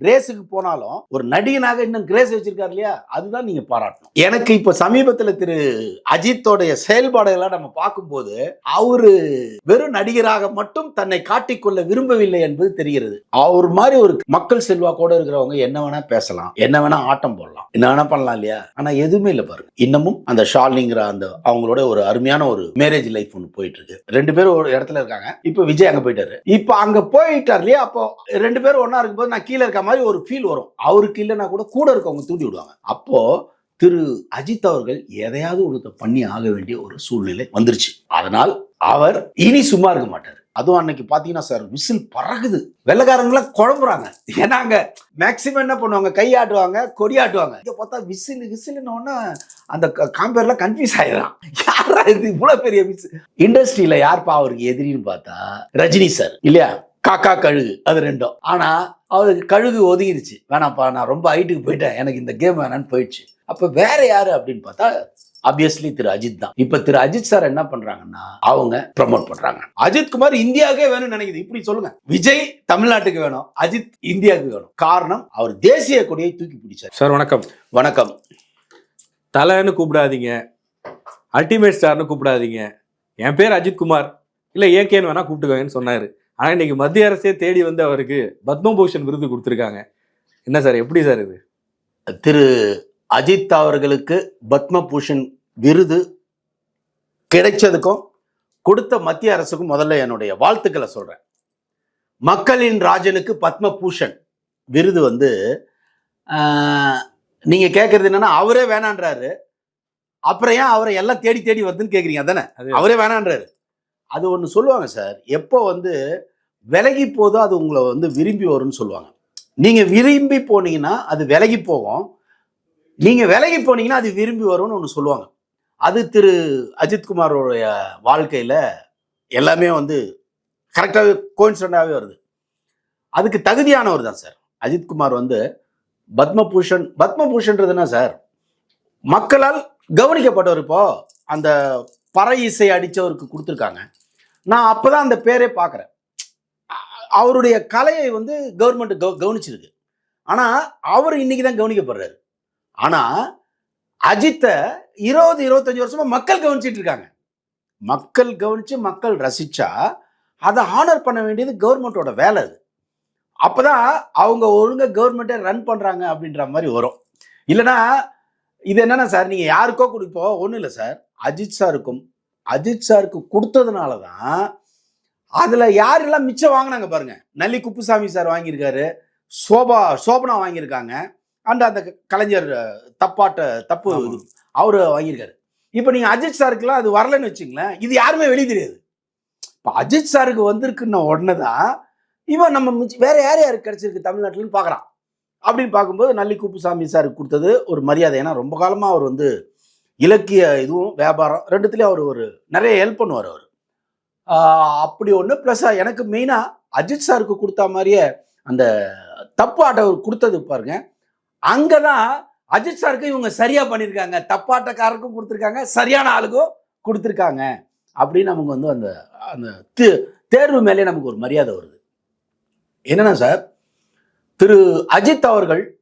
ரேஸுக்கு போனாலும் ஒரு நடிகனாக இன்னும் கிரேஸ் வச்சிருக்காரு இல்லையா? அதுதான் நீங்க பாராட்டணும். எனக்கு இப்ப சமீபத்துல திரு அஜித்தோடைய செயல்பாடுகளை நம்ம பார்க்கும்போது அவரு வெறும் நடிகராக மட்டும் தன்னை காட்டிக்கொள்ள விரும்பவில்லை என்பது தெரிகிறது. அவர் மாதிரி ஒரு மக்கள் செல்வாக்கோட இருக்கிறவங்க என்ன வேணா பேசலாம் என்ன வேணா ஆட்டம் போடலாம் என்ன வேணா பண்ணலாம் இல்லையா? ஆனா எதுவுமே இல்லை பாருங்க. இன்னமும் அந்த ஷாலிங்கிற அந்த அவங்களோட ஒரு அருமையான ஒரு மேரேஜ் லைஃப் ஒன்று போயிட்டு இருக்கு ரெண்டு பேரும் ஒரு இடத்துல இருக்காங்க. இப்போ விஜய் அங்க போயிட்டாரு. இப்போ அங்க போயிட்டார் இல்லையா? அப்போ ரெண்டு பேரும் ஒன்னா இருக்கும்போது நான் கீழே இருக்க மாதிரி ஒரு ஃபீல் வரும். அவருக்கு இல்லைன்னா கூட கூட இருக்கவங்க தூண்டி விடுவாங்க. அப்போ திரு அஜித் அவர்கள் எதையாவது ஒருத்த பண்ணி ஆக வேண்டிய ஒரு சூழ்நிலை வந்துருச்சு. அதனால் அவர் இனி சும்மா இருக்க மாட்டார். அதுவும் அன்னைக்கு பாத்தீங்கன்னா சார் விசில் பறகுது வெள்ளக்காரங்களாம் குழம்புறாங்க. ஏன்னா அங்க மேக்சிமம் என்ன பண்ணுவாங்க? கையாட்டுவாங்க கொடியாட்டுவாங்க இங்க பார்த்தா விசில் விசில்னு அந்த காம்பேர்லாம் கன்ஃபியூஸ் ஆயிடலாம் யாரா இது? இவ்வளவு பெரிய விசில். இண்டஸ்ட்ரியில யார்ப்பா அவருக்கு எதிரின்னு பார்த்தா ரஜினி சார். இல்லையா? காக்கா கழுகு அது ரெண்டும். ஆனா அவருக்கு கழுகு ஒதுங்கிருச்சு. வேணாம்ப்பா நான் ரொம்ப ஹைட்டுக்கு போயிட்டேன். எனக்கு இந்த கேம் வேணான்னு போயிடுச்சு. அப்ப வேற யாரு அப்படின்னு பார்த்தா ஆப்வியஸ்லி திரு அஜித் தான். இப்ப திரு அஜித் சார் என்ன பண்றாங்கன்னா அவங்க ப்ரமோட் பண்றாங்க. அஜித் குமார் இந்தியாவுக்கே வேணும்னு நினைக்குது. இப்படி சொல்லுங்க. விஜய் தமிழ்நாட்டுக்கு வேணும். அஜித் இந்தியாவுக்கு வேணும். காரணம் அவர் தேசிய கொடியை தூக்கி பிடிச்சார். சார் வணக்கம். வணக்கம். தலைன்னு கூப்பிடாதீங்க. அல்டிமேட் ஸ்டார்னு கூப்பிடாதீங்க. என் பேர் அஜித் குமார். இல்ல ஏகேன்னு வேணா கூப்பிட்டுக்கோங்கன்னு சொன்னாரு. ஆனா இன்னைக்கு மத்திய அரசே தேடி வந்து அவருக்கு பத்மபூஷன் விருது கொடுத்துருக்காங்க. என்ன சார் எப்படி சார் இது? திரு அஜித் அவர்களுக்கு பத்மபூஷன் விருது கிடைச்சதுக்கும் கொடுத்த மத்திய அரசுக்கும் முதல்ல என்னுடைய வாழ்த்துக்களை சொல்றேன். மக்களின் ராஜனுக்கு பத்மபூஷன் விருது வந்து ஆஹ், நீங்க கேட்கறது என்னன்னா அவரே வேணான்றாரு. அப்புறம் ஏன் அவரை எல்லாம் தேடி தேடி வருதுன்னு கேக்குறீங்க? அதானே? அது அவரே வேணான்றாரு. அது ஒன்று சொல்லுவாங்க சார். எப்போ வந்து விலகி போதோ அது உங்களை வந்து விரும்பி வரும்னு சொல்லுவாங்க. நீங்க விரும்பி போனீங்கன்னா அது விலகி போகும். நீங்க விலகி போனீங்கன்னா அது விரும்பி வரும்னு ஒன்று சொல்லுவாங்க. அது திரு அஜித்குமாரோடைய வாழ்க்கையில எல்லாமே வந்து கரெக்டாகவே கோயின்சிடண்டாகவே வருது. அதுக்கு தகுதியானவர் தான் சார். அஜித்குமார் வந்து பத்மபூஷன் பத்மபூஷன்றது என்ன சார் மக்களால் கவனிக்கப்பட்டவர் இப்போ. அந்த பற இசை அடித்தவருக்கு கொடுத்துருக்காங்க. நான் அப்போ தான் அந்த பேரே பார்க்குறேன். அவருடைய கலையை வந்து கவர்மெண்ட் கவனிச்சிருக்கு. ஆனால் அவர் இன்னைக்கு தான் கவனிக்கப்படுறாரு. ஆனால் அஜித்தை இருபது இருபத்தஞ்சி வருஷமா மக்கள் கவனிச்சிட்டு இருக்காங்க. மக்கள் கவனிச்சு மக்கள் ரசிச்சா அதை ஆனர் பண்ண வேண்டியது கவர்மெண்ட்டோட வேலை அது. அப்பதான் அவங்க ஒழுங்காக கவர்மெண்ட்டை ரன் பண்ணுறாங்க அப்படின்ற மாதிரி வரும். இல்லைன்னா இது என்னென்னா சார் நீங்கள் யாருக்கோ கொடுப்போ ஒன்றும் இல்லை சார் அஜித் சாருக்கும் அஜித் சாருக்கு கொடுத்ததுனால தான் அதுல யாரெல்லாம் மிச்சம் வாங்கினாங்க பாருங்க. நல்லி குப்புசாமி சார் வாங்கியிருக்காரு சோபா சோபனா வாங்கியிருக்காங்க. அண்ட் அந்த கலைஞர் தப்பாட்ட தப்பு அவரு வாங்கியிருக்காரு. இப்போ நீங்க அஜித் சாருக்குலாம் அது வரலன்னு வச்சுங்களேன் இது யாருமே வெளியே தெரியாது. இப்போ அஜித் சாருக்கு வந்திருக்குன்ன உடனே தான் இவன் நம்ம வேற யார் யாருக்கு கிடைச்சிருக்கு தமிழ்நாட்டில்னு பார்க்குறான் அப்படின்னு பார்க்கும்போது நல்லி குப்புசாமி சாருக்கு கொடுத்தது ஒரு மரியாதை. ஏன்னா ரொம்ப காலமாக அவர் வந்து இலக்கிய இதுவும் வியாபாரம் ரெண்டுத்துலேயும் அவர் ஒரு நிறைய ஹெல்ப் பண்ணுவார் அவர். அப்படி ஒன்று ப்ளஸ் எனக்கு மெயினாக அஜித் சாருக்கு கொடுத்த மாதிரியே அந்த தப்பாட்டை அவர் கொடுத்தது பாருங்க. அங்கே தான் அஜித் சாருக்கு இவங்க சரியாக பண்ணியிருக்காங்க. தப்பாட்டக்காரருக்கும் கொடுத்துருக்காங்க சரியான ஆளுக்கும் கொடுத்துருக்காங்க. அப்படின்னு நமக்கு வந்து அந்த அந்த தே- தேர்வு மேலே நமக்கு ஒரு மரியாதை வருது. என்னென்னா சார் திரு அஜித் அவர்கள்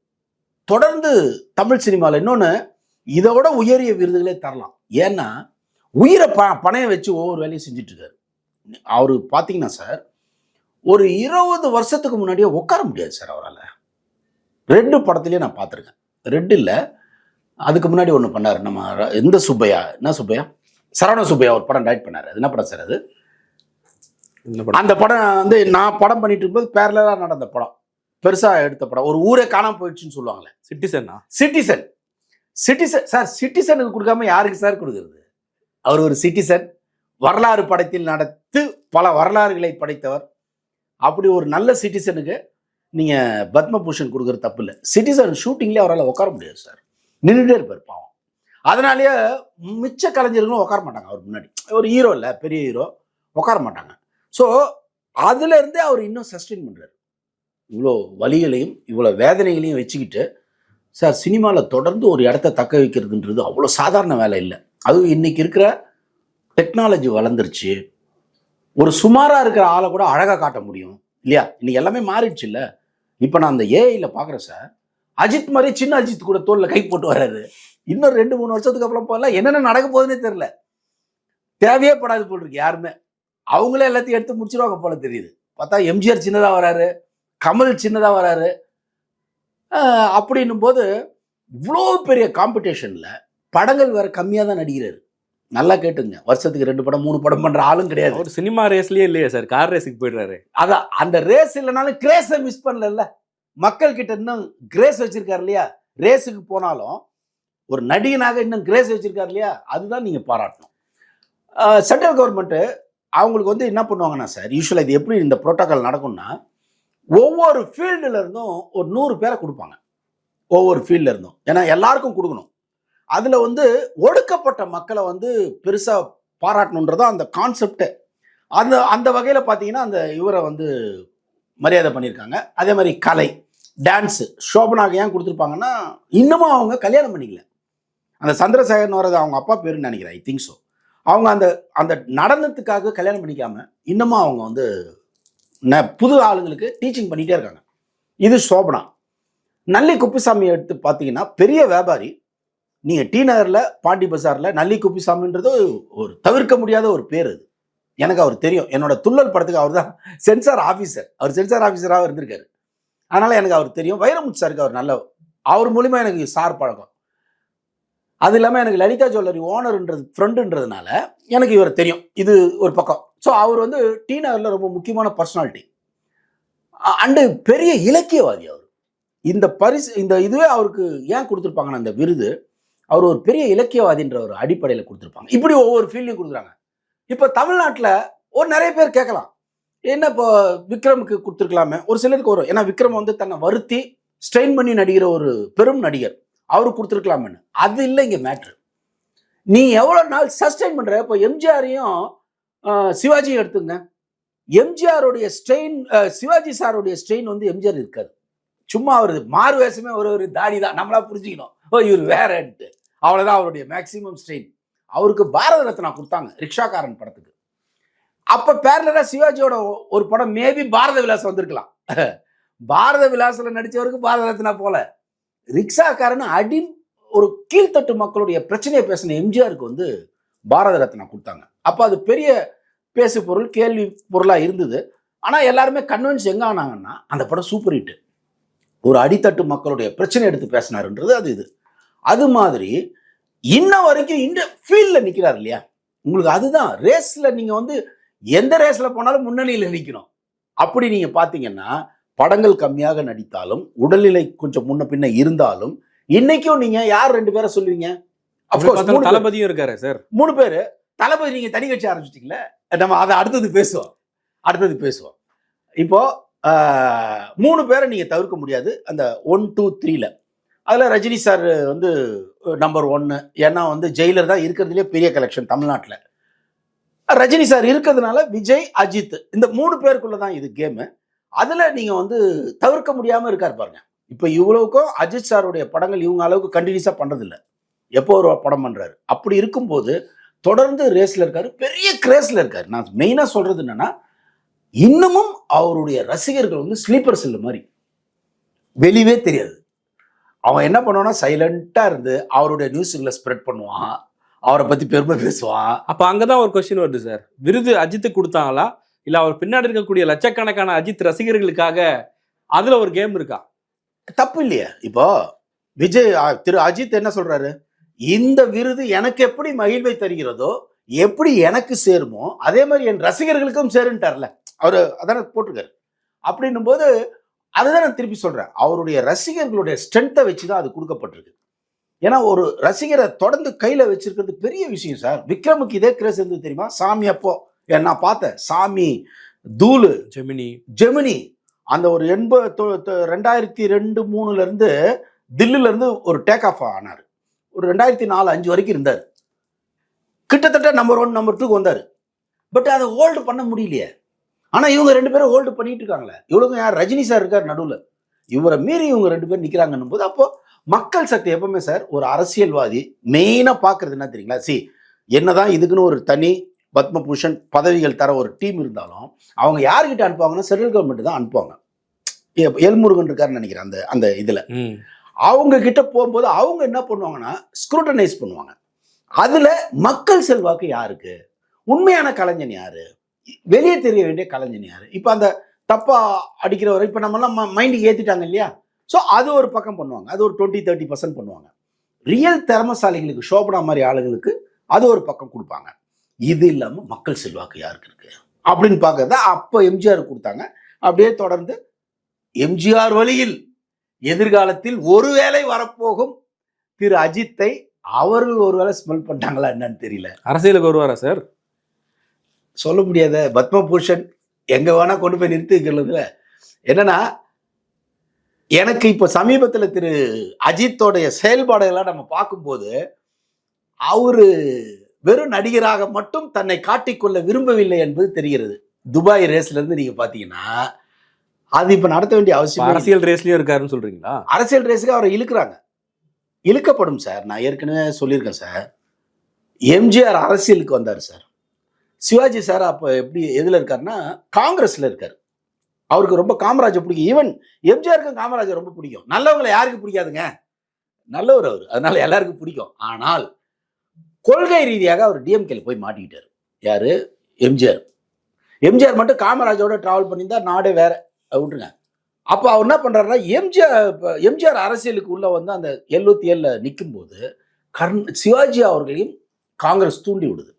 தொடர்ந்து தமிழ் சினிமாவில் இன்னொன்று இதோட உயரிய விருதுகளே தரலாம். ஏன்னா உயிரை ப பணைய வச்சு ஒவ்வொரு வேலையும் செஞ்சுட்டு இருக்காரு. அவரு பார்த்தீங்கன்னா சார் ஒரு இருபது வருஷத்துக்கு முன்னாடியே உட்கார முடியாது சார் அவரால். ரெண்டு படத்துலயே நான் பார்த்துருக்கேன் ரெண்டு இல்லை அதுக்கு முன்னாடி ஒன்று பண்ணார். நம்ம எந்த சுப்பையா? என்ன சுப்பையா? சரவண சுப்பையா ஒரு படம் டைரக்ட் பண்ணார். என்ன படம் சார் அது? அந்த படம் வந்து நான் படம் பண்ணிட்டு இருக்கும்போது பேரலாக நடந்த படம். பெருசாக எடுத்த படம். ஒரு ஊரே காணாம போயிடுச்சுன்னு சொல்லுவாங்களே. சிட்டிசன்னா சிட்டிசன் சிட்டிசன் சார் சிட்டிசனுக்கு கொடுக்காம யாருக்கு சார் கொடுக்குறது? அவர் ஒரு சிட்டிசன் வரலாறு படத்தில் நடத்து பல வரலாறுகளை படைத்தவர். அப்படி ஒரு நல்ல சிட்டிசனுக்கு நீங்கள் பத்மபூஷன் கொடுக்குற தப்பு இல்லை சிட்டிசன் ஷூட்டிங்லேயே அவரால் உட்கார முடியாது சார். நின்றுட்டே இருப்பார் பாவம். அதனாலேயே மிச்ச கலைஞர்களும் உட்கார மாட்டாங்க அவர் முன்னாடி. ஒரு ஹீரோ இல்லை பெரிய ஹீரோ உட்கார மாட்டாங்க. ஸோ அதுலேருந்தே அவர் இன்னும் சஸ்டெயின் பண்ணுறாரு இவ்வளோ வலிகளையும் இவ்வளோ வேதனைகளையும் வச்சுக்கிட்டு சார் சினிமாவில் தொடர்ந்து ஒரு இடத்த தக்க வைக்கிறதுன்றது அவ்வளோ சாதாரண வேலை இல்லை. அதுவும் இன்றைக்கி இருக்கிற டெக்னாலஜி வளர்ந்துருச்சு. ஒரு சுமாராக இருக்கிற ஆளை கூட அழகாக காட்ட முடியும். இல்லையா? இன்னைக்கு எல்லாமே மாறிடுச்சு இல்லை? இப்போ நான் அந்த ஏஐயில் பார்க்குறேன் சார் அஜித் மாதிரி சின்ன அஜித் கூட தோலில் கை போட்டு வர்றாரு. இன்னும் ரெண்டு மூணு வருஷத்துக்கு அப்புறம் போகலாம் என்னென்ன நடக்க போகுதுன்னே தெரில தேவையே படாது போல் இருக்கு யாருமே. அவங்களே எல்லாத்தையும் எடுத்து முடிச்சிருவாங்க போல தெரியுது. பார்த்தா எம்ஜிஆர் சின்னதாக வராரு. கமல் சின்னதாக வராரு. அப்படின்னும் போது இவ்வளோ பெரிய காம்படிஷனில் படங்கள் வேறு கம்மியாக தான் நடிக்கிறாரு. நல்லா கேட்டுங்க. வருஷத்துக்கு ரெண்டு படம் மூணு படம் பண்ற ஆளும் கிடையாது. அவர் சினிமா ரேஸ்லயே இல்லையா சார் கார் ரேஸுக்கு போயிடுறாரு. அதான் அந்த ரேஸ் இல்லைனாலும் கிரேஸை மிஸ் பண்ணல மக்கள் கிட்ட இன்னும் கிரேஸ் வச்சிருக்காரு இல்லையா? ரேஸுக்கு போனாலும் ஒரு நடிகனாக இன்னும் கிரேஸ் வச்சிருக்காரு இல்லையா? அதுதான் நீங்க பாராட்டணும். சென்ட்ரல் கவர்மெண்ட் அவங்களுக்கு வந்து என்ன பண்ணுவாங்கன்னா சார் யூஸ்வலாக இது எப்படி இந்த புரோட்டோகால் நடக்கும்னா ஒவ்வொரு ஃபீல்டுல இருந்தும் ஒரு நூறு பேரை கொடுப்பாங்க. ஒவ்வொரு ஃபீல்ட்ல இருந்தும். ஏன்னா எல்லாருக்கும் கொடுக்கணும். அதில் வந்து ஒடுக்கப்பட்ட மக்களை வந்து பெருசாக பாராட்டணுன்றதான் அந்த கான்செப்டே அந்த அந்த வகையில் பார்த்தீங்கன்னா அந்த இவரை வந்து மரியாதை பண்ணியிருக்காங்க. அதே மாதிரி கலை டான்ஸு சோபனாக்கு ஏன் கொடுத்துருப்பாங்கன்னா இன்னமும் அவங்க கல்யாணம் பண்ணிக்கல. அந்த சந்திரசேகர்னு வரது அவங்க அப்பா பேருன்னு நினைக்கிறேன் ஐ திங்க் ஸோ அவங்க அந்த அந்த நடனத்துக்காக கல்யாணம் பண்ணிக்காம இன்னமும் அவங்க வந்து ந- புது ஆளுங்களுக்கு டீச்சிங் பண்ணிகிட்டே இருக்காங்க. இது சோபனா. நல்லி குப்புசாமி எடுத்து பார்த்தீங்கன்னா பெரிய வியாபாரி நீங்கள் டி நகரில் பாண்டி பசாரில் நல்லி குப்பிசாமின்றது ஒரு தவிர்க்க முடியாத ஒரு பேர் அது. எனக்கு அவர் தெரியும். என்னோட துள்ளல் படத்துக்கு அவர் தான் சென்சார் ஆஃபீஸர் அவர் சென்சார் ஆஃபீஸராக இருந்திருக்காரு. அதனால எனக்கு அவர் தெரியும். வைரமுத்து சாருக்கு அவர் நல்ல அவர் மூலிமா எனக்கு சார் பழக்கம். அது இல்லாமல் எனக்கு லலிதா ஜுவல்லரி ஓனர்ன்றது ஃப்ரெண்டுன்றதுனால எனக்கு இவர் தெரியும். இது ஒரு பக்கம். ஸோ அவர் வந்து டி நகரில் ரொம்ப முக்கியமான பர்சனாலிட்டி அண்டு பெரிய இலக்கியவாதி அவர். இந்த பரிசு இந்த இதுவே அவருக்கு ஏன் கொடுத்துருப்பாங்கன்னா அந்த விருது அவர் ஒரு பெரிய இலக்கியவாதின்ற ஒரு அடிப்படையில் கொடுத்துருப்பாங்க. இப்படி ஒவ்வொரு ஃபீல்டையும் கொடுக்குறாங்க. இப்போ தமிழ்நாட்டில் ஒரு நிறைய பேர் கேட்கலாம். என்ன இப்போ விக்ரமுக்கு கொடுத்துருக்கலாமே? ஒரு சிலருக்கு வரும். ஏன்னா விக்ரம் வந்து தன்னை வருத்தி ஸ்ட்ரெயின் பண்ணி நடிகிற ஒரு பெரும் நடிகர். அவருக்கு கொடுத்துருக்கலாமேன்னு. அது இல்லை இங்கே மேட்ரு நீ எவ்வளோ நாள் சஸ்டெயின் பண்ணுற இப்போ எம்ஜிஆரையும் சிவாஜியும் எடுத்துங்க எம்ஜிஆருடைய ஸ்ட்ரெயின் சிவாஜி சாருடைய ஸ்ட்ரெயின் வந்து எம்ஜிஆர் இருக்காது சும்மா அவர் மாறு வேஷமே ஒரு ஒரு தாடி தான் நம்மளா புரிஞ்சுக்கணும். ஓ இவர் வேறன்ட்டு அவ்வளோதான் அவருடைய மேக்சிமம் ஸ்ட்ரெயின் அவருக்கு பாரத ரத்னா கொடுத்தாங்க ரிக்ஷாக்காரன் படத்துக்கு. அப்போ பேரலராக சிவாஜியோட ஒரு படம் மேபி பாரத விலாஸ் வந்திருக்கலாம். பாரத விலாசில் நடித்தவருக்கு பாரத ரத்னா போல. ரிக்ஷாக்காரன் அடி ஒரு கீழ்த்தட்டு மக்களுடைய பிரச்சனையை பேசின எம்ஜிஆருக்கு வந்து பாரத ரத்னா கொடுத்தாங்க. அப்போ அது பெரிய பேசு பொருள் கேள்வி பொருளாக இருந்தது. ஆனால் எல்லாருமே கன்வின்ஸ் எங்க ஆனாங்கன்னா அந்த படம் சூப்பர் ஹிட்டு ஒரு அடித்தட்டு மக்களுடைய பிரச்சனை எடுத்து பேசினாருன்றது அது இது. அது மாதிரி இன்ன வரைக்கும் இந்த ஃபீல்ட்ல நிக்கிறார் இல்லையா? உங்களுக்கு அதுதான். ரேஸ்ல நீங்க வந்து எந்த ரேஸ்ல போனாலும் முன்னணியில் நிக்கணும் அப்படி நீங்க பாத்தீங்கன்னா படங்கள் கம்மியாக நடித்தாலும் உடல்நிலை கொஞ்சம் முன்ன பின்ன இருந்தாலும் இன்னைக்கும் நீங்க யார் ரெண்டு பேரை சொல்லுவீங்க. தளபதியும் இருக்காரு சார். மூணு பேர். தளபதி நீங்க தனி கட்சி ஆரம்பிச்சிட்டீங்களே நம்ம அதை அடுத்தது பேசுவோம். அடுத்தது பேசுவோம். இப்போ மூணு பேரை நீங்கள் தவிர்க்க முடியாது. அந்த ஒன் டூ த்ரீல அதில் ரஜினி சார் வந்து நம்பர் ஒன்று ஏன்னா வந்து ஜெயிலர் தான் இருக்கிறதுலே பெரிய கலெக்ஷன் தமிழ்நாட்டில். ரஜினி சார் இருக்கிறதுனால விஜய் அஜித் இந்த மூணு பேருக்குள்ள தான் இது கேமு அதில் நீங்கள் வந்து தவிர்க்க முடியாமல் இருக்கார் பாருங்க. இப்போ இவ்வளவுக்கும் அஜித் சாருடைய படங்கள் இவங்க அளவுக்கு கண்டினியூஸாக பண்ணுறதில்ல எப்போ ஒரு படம் பண்ணுறாரு அப்படி இருக்கும்போது தொடர்ந்து ரேஸில் இருக்காரு. பெரிய கிரேஸில் இருக்காரு. நான் மெயினாக சொல்கிறது என்னென்னா இன்னமும் அவருடைய ரசிகர்கள் வந்து ஸ்லீப்பர் செல் மாதிரி. வெளியவே தெரியாது. அவன் என்ன பண்ணுவான்னா சைலண்டா இருந்து அவருடைய நியூஸுங்களை ஸ்ப்ரெட் பண்ணுவான். அவரை பத்தி பெருமை பேசுவான். அப்ப அங்கதான் ஒரு கொஸ்டின் வருது சார் விருது அஜித்துக்கு கொடுத்தாங்களா? இல்ல அவர் பின்னாடி இருக்கக்கூடிய லட்சக்கணக்கான அஜித் ரசிகர்களுக்காக அதுல ஒரு கேம் இருக்கா? தப்பு இல்லையா. இப்போ விஜய் திரு அஜித் என்ன சொல்றாரு? இந்த விருது எனக்கு எப்படி மகிழ்வை தருகிறதோ எப்படி எனக்கு சேருமோ அதே மாதிரி என் ரசிகர்களுக்கும் சேருன்ட்டார்ல. அவர் அதானே போட்டிருக்காரு. அப்படின்னும் போது அதுதான் நான் திருப்பி சொல்றேன். அவருடைய ரசிகர்களுடைய ஸ்ட்ரென்த்தை வச்சு தான் அது கொடுக்கப்பட்டிருக்கு. ஏன்னா ஒரு ரசிகரை தொடர்ந்து கையில வச்சிருக்கிறது பெரிய விஷயம் சார். விக்ரமுக்கு இதே கிரேஸ் இருந்தது தெரியுமா? சாமி அப்போ. நான் பார்த்தேன். சாமி தூளு ஜெமினி. ஜெமினி. அந்த ஒரு எண்பது ரெண்டாயிரத்தி ரெண்டு மூணுல இருந்து தில்லில இருந்து ஒரு டேக் ஆஃப் ஆனார். ஒரு ரெண்டாயிரத்தி நாலு அஞ்சு வரைக்கும் இருந்தார். கிட்டத்தட்ட நம்பர் ஒன் நம்பர் டூக்கு வந்தார். பட் அதை ஹோல்டு பண்ண முடியலையே. ஆனா இவங்க ரெண்டு பேரும் ஹோல்டு பண்ணிட்டு இருக்காங்களே இவ்வளவு யார்? ரஜினி சார் இருக்கார் நடுவுல. இவரை மீறி இவங்க ரெண்டு பேரும் நிக்கிறாங்கன்னும் போது அப்போ மக்கள் சக்தி எப்பவுமே சார் ஒரு அரசியல்வாதி மெயினா பாக்குறது என்ன தெரியுங்களா? சி என்னதான் இதுக்குன்னு ஒரு தனி பத்மபூஷன் பதவிகள் தர ஒரு டீம் இருந்தாலும் அவங்க யார்கிட்ட அனுப்புவாங்கன்னா சென்ட்ரல் கவர்மெண்ட் தான் அனுப்புவாங்க. எல்முருகன் இருக்காருன்னு நினைக்கிறேன் அந்த அந்த இதுல. அவங்க கிட்ட போகும்போது அவங்க என்ன பண்ணுவாங்கன்னா ஸ்க்ரூட்டனைஸ் பண்ணுவாங்க. அதுல மக்கள் செல்வாக்கு யாருக்கு? உண்மையான கலைஞன் யாரு? வெளியே தெரிய வேண்டிய கலைஞனியார் இப்போ அந்த தப்பாக அடிக்கிறவர் இப்போ நம்மலாம் மைண்டுக்கு ஏற்றிட்டாங்க இல்லையா? ஸோ அது ஒரு பக்கம் பண்ணுவாங்க. அது ஒரு டுவெண்ட்டி தேர்ட்டி பர்சன்ட் பண்ணுவாங்க. ரியல் திறமசாலிகளுக்கு சோபனா மாதிரி ஆளுங்களுக்கு அது ஒரு பக்கம் கொடுப்பாங்க. இது இல்லாமல் மக்கள் செல்வாக்கு யாருக்கு இருக்கு? அப்படின்னு பார்க்கறத அப்போ எம்ஜிஆர் கொடுத்தாங்க. அப்படியே தொடர்ந்து எம்ஜிஆர் வழியில் எதிர்காலத்தில் ஒருவேளை வரப்போகும் திரு அஜித்தை அவர்கள் ஒருவேளை ஸ்மெல் பண்ணிட்டாங்களா என்னன்னு தெரியல. அரசியலுக்கு வருவாரா சார்? சொல்ல முடியாத பத்மபூஷன் எங்க வேணா கொண்டு போய் நிறுத்திக்கிறதுல என்னன்னா எனக்கு இப்ப சமீபத்துல திரு அஜித்தோடைய செயல்பாடுகள்லாம் நம்ம பார்க்கும்போது அவரு வெறும் நடிகராக மட்டும் தன்னை காட்டிக்கொள்ள விரும்பவில்லை என்பது தெரிகிறது. துபாய் ரேஸ்ல இருந்து நீங்க பாத்தீங்கன்னா அது இப்ப நடத்த வேண்டிய அவசியம். அரசியல் ரேஸ்லயும் இருக்காருன்னு சொல்றீங்களா? அரசியல் ரேஸுக்கு அவரை இழுக்கிறாங்க. இழுக்கப்படும் சார். நான் ஏற்கனவே சொல்லியிருக்கேன் சார். எம்ஜிஆர் அரசியலுக்கு வந்தார் சார். சிவாஜி சார் அப்போ எப்படி எதில் இருக்காருன்னா காங்கிரஸில் இருக்கார். அவருக்கு ரொம்ப காமராஜர் பிடிக்கும். ஈவன் எம்ஜிஆருக்கும் காமராஜர் ரொம்ப பிடிக்கும். நல்லவங்களை யாருக்கு பிடிக்காதுங்க. நல்லவர் அவர். அதனால எல்லாருக்கும் பிடிக்கும். ஆனால் கொள்கை ரீதியாக அவர் டிஎம்கேல போய் மாட்டிக்கிட்டார். யாரு? எம்ஜிஆர். எம்ஜிஆர் மட்டும் காமராஜரோட டிராவல் பண்ணியிருந்தா நாடே வேற. விட்டுருங்க அப்போ அவர் என்ன பண்ணுறாருன்னா எம்ஜிஆர் இப்போ எம்ஜிஆர் அரசியலுக்கு உள்ள வந்து அந்த எழுபத்தி ஏழில் நிற்கும் போது கர்ண் சிவாஜி அவர்களையும் காங்கிரஸ் தூண்டி விடுது.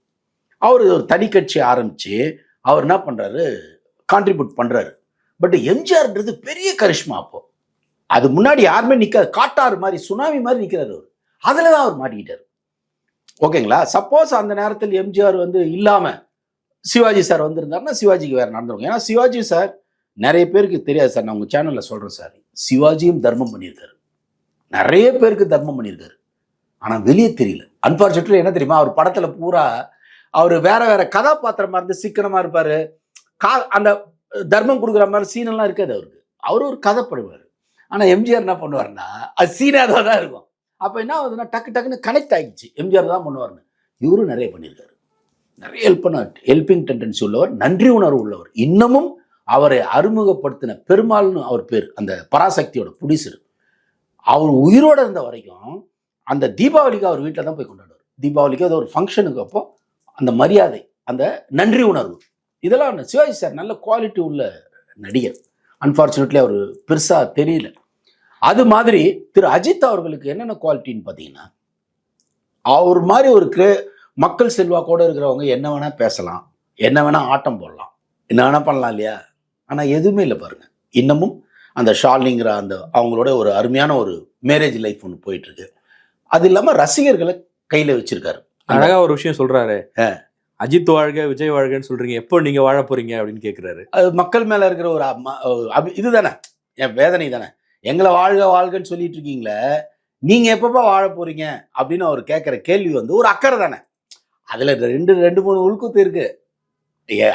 அவர் ஒரு தனி கட்சி ஆரம்பிச்சு அவர் என்ன பண்றாரு? கான்ட்ரிபியூட் பண்றாரு. பட் எம்ஜிஆர்ன்றது பெரிய கரிஷ்மா அப்போ. அது முன்னாடி யாருமே நிற்காது காட்டாறு மாதிரி சுனாமி மாதிரி நிக்கிறாரு அவர். அதில் தான் அவர் மாட்டிக்கிட்டார். ஓகேங்களா? சப்போஸ் அந்த நேரத்தில் எம்ஜிஆர் வந்து இல்லாம சிவாஜி சார் வந்திருந்தாருன்னா சிவாஜிக்கு வேற நடந்துருக்கும். ஏன்னா சிவாஜி சார் நிறைய பேருக்கு தெரியாது சார். நான் உங்க சேனல்ல சொல்றேன் சார். சிவாஜியும் தர்மம் பண்ணியிருக்காரு. நிறைய பேருக்கு தர்மம் பண்ணியிருக்காரு. ஆனா வெளியே தெரியல. அன்பார்ச்சுனேட்லி என்ன தெரியுமா? அவர் படத்துல பூரா அவர் வேற வேற கதாபாத்திரமா இருந்து சிக்கனமா இருப்பாரு. கா அந்த தர்மம் கொடுக்குற மாதிரி சீனெல்லாம் இருக்காது அவருக்கு. அவர் ஒரு கதைப்படுவார். ஆனால் எம்ஜிஆர் என்ன பண்ணுவாருன்னா அது சீனாக தான் இருக்கும். அப்போ என்ன ஆகுதுன்னா டக்கு டக்குன்னு கனெக்ட் ஆகிடுச்சு எம்ஜிஆர் தான் பண்ணுவார்னு இவரும் நிறைய பண்ணியிருக்காரு. நிறைய ஹெல்ப் பண்ண ஹெல்பிங் டெண்டன்சி உள்ளவர் நன்றி உணர்வு உள்ளவர். இன்னமும் அவரை அறிமுகப்படுத்தின பெருமாள்னு அவர் பேர் அந்த பராசக்தியோட புடிசர் அவர் உயிரோட இருந்த வரைக்கும் அந்த தீபாவளிக்கு அவர் வீட்டில் தான் போய் கொண்டாடுவார். தீபாவளிக்கு அது ஒரு ஃபங்க்ஷனுக்கு அப்போ அந்த மரியாதை அந்த நன்றி உணர்வு. இதெல்லாம் சிவாஜி சார் நல்ல குவாலிட்டி உள்ள நடிகர். அன்ஃபார்ச்சுனேட்லி அவர் பெருசாக தெரியல. அது மாதிரி திரு அஜித் அவர்களுக்கு என்னென்ன குவாலிட்டின்னு பார்த்தீங்கன்னா அவர் மாதிரி ஒரு கிரே மக்கள் செல்வாக்கோட இருக்கிறவங்க என்ன வேணால் பேசலாம் என்ன வேணால் ஆட்டம் போடலாம். என்ன வேணால் பண்ணலாம் இல்லையா? ஆனால் எதுவுமே இல்லை பாருங்கள் இன்னமும் அந்த ஷாலிங்கிற அந்த அவங்களோட ஒரு அருமையான ஒரு மேரேஜ் லைஃப் ஒன்று போயிட்டுருக்கு அது இல்லாமல் ரசிகர்களை கையில் வச்சுருக்காரு. அழகா ஒரு விஷயம் சொல்றாரு. அஜித் வாழ்க விஜய் வாழ்கன்னு சொல்றீங்க. எப்போ நீங்க வாழ போறீங்க அப்படின்னு கேக்குறாரு. அது மக்கள் மேல இருக்கிற ஒரு இதுதானே. என் வேதனை தானே. எங்களை வாழ்க வாழ்கன்னு சொல்லிட்டு இருக்கீங்களே நீங்க எப்பப்பா வாழ போறீங்க அப்படின்னு அவர் கேட்கிற கேள்வி வந்து ஒரு அக்கறை தானே. அதுல ரெண்டு ரெண்டு மூணு உள்குத்து இருக்கு.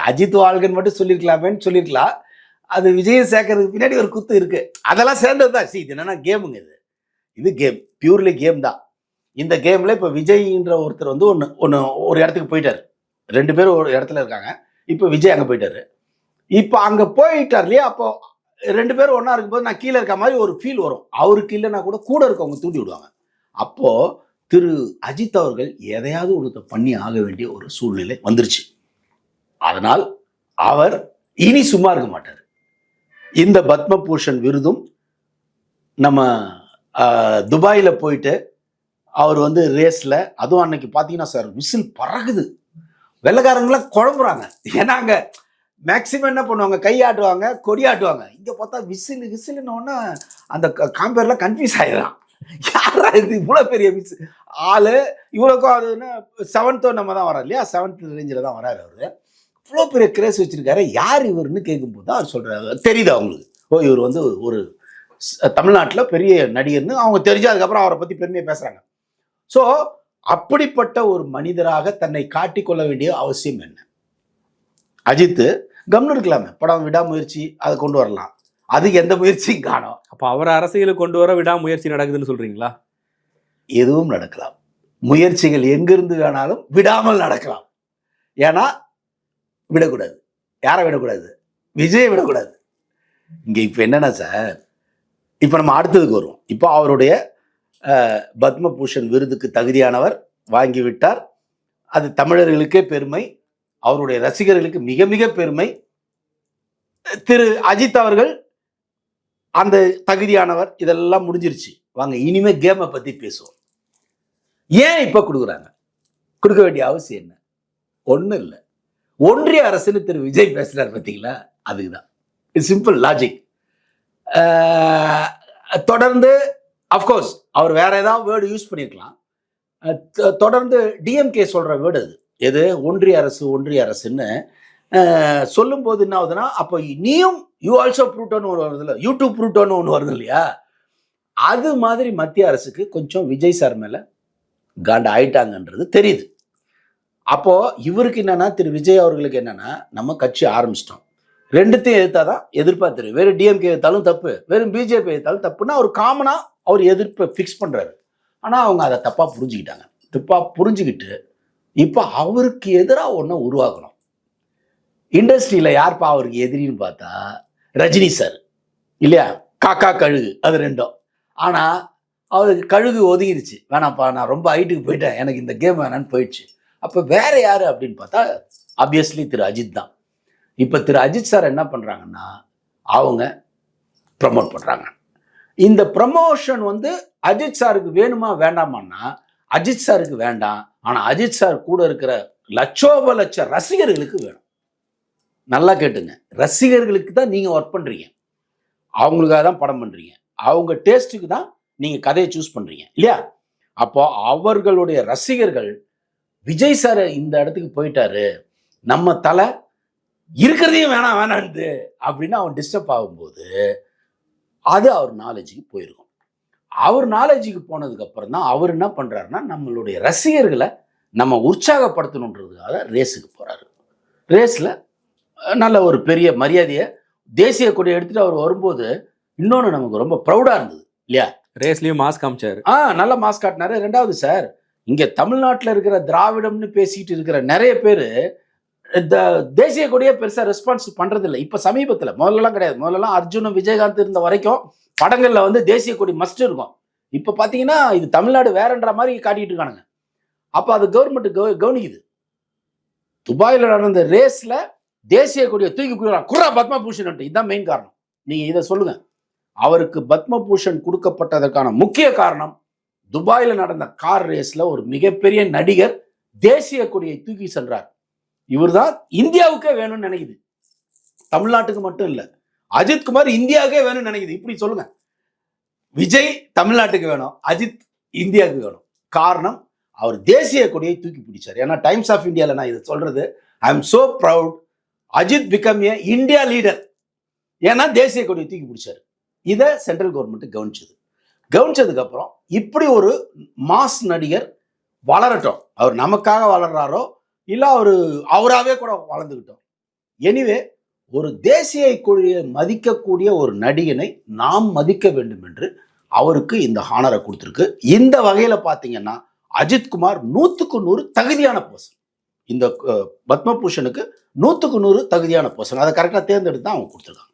அஜித் வாழ்கன்னு மட்டும் சொல்லியிருக்கலாமேன்னு சொல்லியிருக்கலாம் அது விஜய் சேர்க்கறதுக்கு பின்னாடி ஒரு குத்து இருக்கு. அதெல்லாம் சேர்ந்தது தான் சி இது என்னன்னா கேமுங்க இது. இது கேம் பியூர்லி கேம் தான். இந்த கேம்ல இப்ப விஜய்ன்ற ஒருத்தர் வந்து ஒன்று ஒன்று ஒரு இடத்துக்கு போயிட்டாரு. ரெண்டு பேரும் ஒரு இடத்துல இருக்காங்க. இப்போ விஜய் அங்கே போயிட்டாரு. இப்போ அங்கே போயிட்டார் இல்லையா? அப்போ ரெண்டு பேரும் ஒன்றா இருக்கும்போது நான் கீழே இருக்க மாதிரி ஒரு ஃபீல் வரும். அவருக்கு இல்லைன்னா கூட கூட இருக்கவங்க தூண்டி விடுவாங்க. அப்போ திரு அஜித் அவர்கள் எதையாவது ஒருத்த பண்ணி ஆக வேண்டிய ஒரு சூழ்நிலை வந்துருச்சு. அதனால் அவர் இனி சும்மா இருக்க மாட்டார். இந்த பத்மபூஷன் விருதும் நம்ம துபாயில் போயிட்டு அவர் வந்து ரேஸ்ல அதுவும் அன்னைக்கு பார்த்தீங்கன்னா சார் விசில் பறகுது வெள்ளக்காரங்களாம் குழம்புறாங்க. ஏன்னா அங்க மேக்சிமம் என்ன பண்ணுவாங்க? கையாட்டுவாங்க கொடியாட்டுவாங்க. இங்க பார்த்தா விசில் விசிலுன்னு அந்த காம்பேர்லாம் கன்ஃபியூஸ் ஆயிடுறான். யாரா இது? இவ்வளோ பெரிய விசில் ஆளு. இவ்வளோக்கும் அது என்ன செவன்த்தோ நம்ம தான் வரோம் இல்லையா? செவன்த் ரேஞ்சில் தான் வராரு அவர். இவ்வளோ பெரிய கிரேஸ் வச்சிருக்காரு. யார் இவருன்னு கேட்கும்போது தான் அவர் சொல்கிறாரு தெரியுது அவங்களுக்கு ஓ இவர் வந்து ஒரு தமிழ்நாட்டில் பெரிய நடிகர்னு அவங்க தெரிஞ்சு அதுக்கப்புறம் அவரை பற்றி பெருமையாக பேசுகிறாங்க ஸோ அப்படிப்பட்ட ஒரு மனிதராக தன்னை காட்டிக்கொள்ள வேண்டிய அவசியம் என்ன? அஜித் கம்னு இருக்கலாமே. படம் விடாமுயற்சி அதை கொண்டு வரலாம். அதுக்கு எந்த முயற்சியும் காணோம். அப்ப அவர் அரசியலுக்கு கொண்டு வர விடாமுயற்சி நடக்குதுன்னு சொல்றீங்களா? எதுவும் நடக்கலாம். முயற்சிகள் எங்கிருந்து வேணாலும் விடாமல் நடக்கலாம். ஏன்னா விடக்கூடாது. யாரை விடக்கூடாது? விஜயை விடக்கூடாது. இங்க இப்ப என்னன்னா சார் இப்ப நம்ம அடுத்ததுக்கு வருவோம். இப்போ அவருடைய பத்மபூஷன் விருதுக்கு தகுதியானவர் வாங்கிவிட்டார். அது தமிழர்களுக்கே பெருமை. அவருடைய ரசிகர்களுக்கு மிக மிக பெருமை. திரு அஜித் அவர்கள் அந்த தகுதியானவர். இதெல்லாம் முடிஞ்சிருச்சு. வாங்க இனிமே கேமை பத்தி பேசுவோம். ஏன் இப்ப கொடுக்குறாங்க? கொடுக்க வேண்டிய அவசியம் என்ன? ஒன்றும் இல்லை. ஒன்றிய அரசுன்னு திரு விஜய் பேசுறாரு பார்த்தீங்களா அதுக்குதான். சிம்பிள் லாஜிக் தொடர்ந்து அஃப்கோர்ஸ் அவர் வேற ஏதாவது வேர்டு யூஸ் பண்ணியிருக்கலாம் தொடர்ந்து டிஎம்கே சொல்ற வேர்டு அது. எது? ஒன்றிய அரசு ஒன்றிய அரசுன்னு. சொல்லும் சொல்லும்போது என்ன ஆகுதுன்னா அப்போ நீயும் யூ ஆல்சோ ப்ரூட்டோன்னு ஒன்று வருது இல்லை யூடியூப் ப்ரூட்டோன்னு ஒன்று வருது இல்லையா? அது மாதிரி மத்திய அரசுக்கு கொஞ்சம் விஜய் சார் மேலே காண்ட ஆயிட்டாங்கன்றது தெரியுது. அப்போ இவருக்கு என்னன்னா திரு விஜய் அவர்களுக்கு என்னன்னா நம்ம கட்சி ஆரம்பிச்சிட்டோம். ரெண்டுத்தையும் எதிர்த்தாதான் தான் தெரியும் வெறும் டிஎம்கே எதிர்த்தாலும் தப்பு. வெறும் பிஜேபி எதிர்த்தாலும் தப்புன்னா அவர் காமனா அவர் எதிர்ப்பை ஃபிக்ஸ் பண்றாரு. ஆனா அவங்க அதை தப்பா புரிஞ்சுக்கிட்டாங்க. தப்பா புரிஞ்சுக்கிட்டு இப்போ அவருக்கு எதிராக ஒன்றை உருவாக்கணும். இண்டஸ்ட்ரியில யார்ப்பா அவருக்கு எதிரின்னு பார்த்தா ரஜினி சார். இல்லையா? காக்கா கழுகு அது ரெண்டும். ஆனா அவருக்கு கழுகு ஒதுங்கிருச்சு. வேணாம்ப்பா நான் ரொம்ப ஹைட்டுக்கு போயிட்டேன். எனக்கு இந்த கேம் வேணான்னு போயிடுச்சு. அப்போ வேற யாரு அப்படின்னு பார்த்தா ஆப்வியஸ்லி திரு அஜித் தான். இப்போ திரு அஜித் சார் என்ன பண்ணுறாங்கன்னா அவங்க ப்ரமோட் பண்ணுறாங்க இந்த ப்ரமோஷன் வந்து அஜித் சாருக்கு வேணுமா வேண்டாமான்னா அஜித் சாருக்கு வேண்டாம். ஆனால் அஜித் சார் கூட இருக்கிற லட்சோப லட்ச ரசிகர்களுக்கு வேணும். நல்லா கேட்டுங்க. ரசிகர்களுக்கு தான் நீங்கள் ஒர்க் பண்ணுறீங்க அவங்களுக்காக தான் படம் பண்ணுறீங்க அவங்க டேஸ்ட்டுக்கு தான் நீங்கள் கதையை சூஸ் பண்ணுறீங்க இல்லையா? அப்போ அவர்களுடைய ரசிகர்கள் விஜய் சார் இந்த இடத்துக்கு போயிட்டாரு. நம்ம தலை இருக்கிறதையும் வேணாம் வேணான்ட்டு அப்படின்னு அவன் டிஸ்டர்ப் ஆகும்போது அது அவர் நாலேஜுக்கு போயிருக்கும். அவர் நாலேஜுக்கு போனதுக்கு அப்புறம் தான் அவர் என்ன பண்றாருன்னா நம்மளுடைய ரசிகர்களை நம்ம உற்சாகப்படுத்தணுன்றதுக்காக ரேஸுக்கு போறாரு. ரேஸ்ல நல்ல ஒரு பெரிய மரியாதையை தேசிய கொடியை எடுத்துட்டு அவர் வரும்போது இன்னொன்று நமக்கு ரொம்ப ப்ரௌடா இருந்தது இல்லையா? ரேஸ்லயும் மாஸ் காமிச்சாரு. ஆ நல்ல மாஸ் காட்டினாரு. ரெண்டாவது சார் இங்க தமிழ்நாட்டில் இருக்கிற திராவிடம்னு பேசிட்டு இருக்கிற நிறைய பேர் இந்த தேசிய கொடியை பெருசா ரெஸ்பான்ஸ் பண்றது இல்லை இப்ப சமீபத்துல முதல்லலாம் கிடையாது. முதல்லலாம் அர்ஜுனும் விஜயகாந்த் இருந்த வரைக்கும் படங்கள்ல வந்து தேசிய கொடி மஸ்ட் இருக்கும். இப்ப பாத்தீங்கன்னா இது தமிழ்நாடு வேறன்ற மாதிரி காட்டிட்டு இருக்கானுங்க. அப்ப அது கவர்மெண்ட் கவனிக்குது. துபாயில நடந்த ரேஸ்ல தேசிய கொடியை தூக்கி கொடுக்குறாங்க குரா பத்ம பத்மபூஷன் இதுதான் மெயின் காரணம். நீங்க இதை சொல்லுங்க. அவருக்கு பத்மபூஷன் கொடுக்கப்பட்டதற்கான முக்கிய காரணம் துபாயில நடந்த கார் ரேஸ்ல ஒரு மிகப்பெரிய நடிகர் தேசிய கொடியை தூக்கி சென்றார். இவர்தான் இந்தியாவுக்கே வேணும்னு நினைக்குது. தமிழ்நாட்டுக்கு மட்டும் இல்லை. அஜித்குமார் இந்தியாவுக்கே வேணும்னு நினைக்குது. இப்படி சொல்லுங்க. விஜய் தமிழ்நாட்டுக்கு வேணும். அஜித் இந்தியாவுக்கு வேணும். காரணம் அவர் தேசிய கொடியை தூக்கி பிடிச்சார். ஏன்னா டைம்ஸ் ஆஃப் இந்தியாவில் நான் இதை சொல்றது I am so proud Ajith become a India leader ஏன்னா தேசிய கொடியை தூக்கி பிடிச்சாரு. இதை சென்ட்ரல் கவர்மெண்ட் கவனிச்சது. கவனிச்சதுக்கப்புறம் இப்படி ஒரு மாஸ் நடிகர் வளரட்டும். அவர் நமக்காக வளர்றாரோ இல்ல அவரு அவராகவே கூட வளர்ந்துக்கிட்டோம் எனிவே ஒரு தேசிய கொடியை மதிக்கக்கூடிய ஒரு நடிகனை நாம் மதிக்க வேண்டும் என்று அவருக்கு இந்த ஹானரை கொடுத்துருக்கு. இந்த வகையில பாத்தீங்கன்னா அஜித்குமார் நூத்துக்கு நூறு தகுதியான பர்சன் இந்த பத்மபூஷனுக்கு நூத்துக்கு நூறு தகுதியான பர்சன் அதை கரெக்டாக தேர்ந்தெடுத்து தான் அவங்க கொடுத்துருக்காங்க.